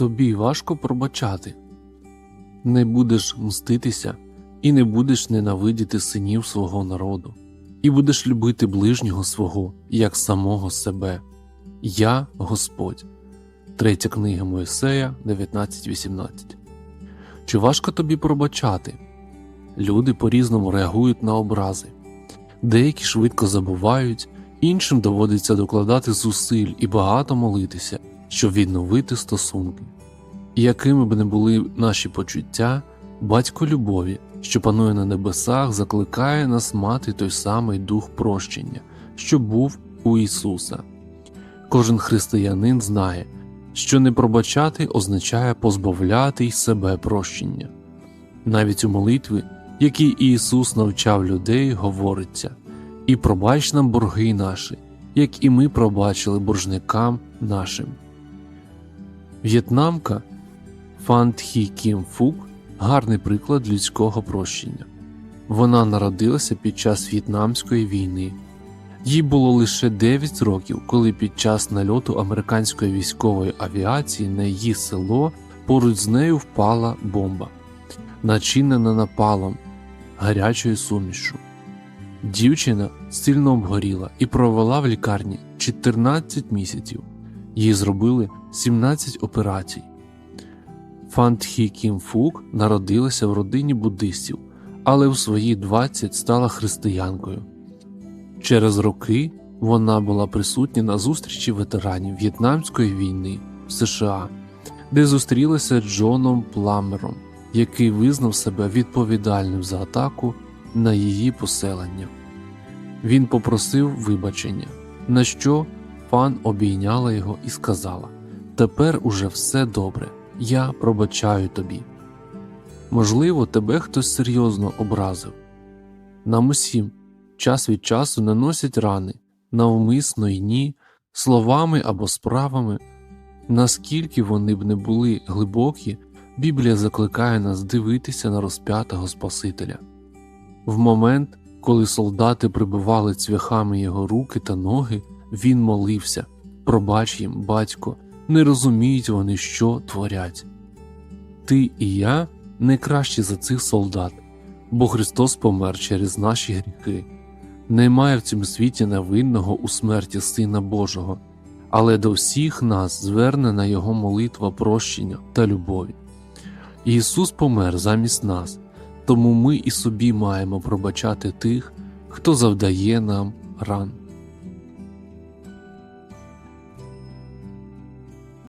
тобі важко пробачати. Не будеш мститися і не будеш ненавидіти синів свого народу, і будеш любити ближнього свого як самого себе. Я Господь. Третя книга Моїсея 19.18. Чи важко тобі пробачати? Люди по-різному реагують на образи. Деякі швидко забувають, іншим доводиться докладати зусиль і багато молитися, щоб відновити стосунки. І якими б не були наші почуття, батько любові, що панує на небесах, закликає нас мати той самий дух прощення, що був у Ісуса. Кожен християнин знає, що не пробачати означає позбавляти й себе прощення. Навіть у молитві, якій Ісус навчав людей, говориться і пробач нам борги наші, як і ми пробачили боржникам нашим. В'єтнамка Фан Тхі Кім Фук гарний приклад людського прощення. Вона народилася під час В'єтнамської війни. Їй було лише 9 років, коли під час нальоту американської військової авіації на її село поруч з нею впала бомба, начинена напалом гарячою сумішю. Дівчина сильно обгоріла і провела в лікарні 14 місяців. Їй зробили 17 операцій. Фан Тхі Кім Фук народилася в родині буддистів, але в свої 20 стала християнкою. Через роки вона була присутня на зустрічі ветеранів В'єтнамської війни в США, де зустрілася з Джоном Пламером, який визнав себе відповідальним за атаку на її поселення. Він попросив вибачення, на що пан обійняла його і сказала: Тепер уже все добре, я пробачаю тобі. Можливо, тебе хтось серйозно образив. Нам усім час від часу наносять рани, навмисно й ні, словами або справами. Наскільки вони б не були глибокі, Біблія закликає нас дивитися на розп'ятого Спасителя. В момент, коли солдати прибивали цвяхами його руки та ноги, він молився Пробач їм, батько, не розуміють вони, що творять. Ти і я не кращі за цих солдат, бо Христос помер через наші гріхи. Немає в цьому світі невинного у смерті Сина Божого, але до всіх нас звернена Його молитва прощення та любові. Ісус помер замість нас, тому ми і собі маємо пробачати тих, хто завдає нам ран.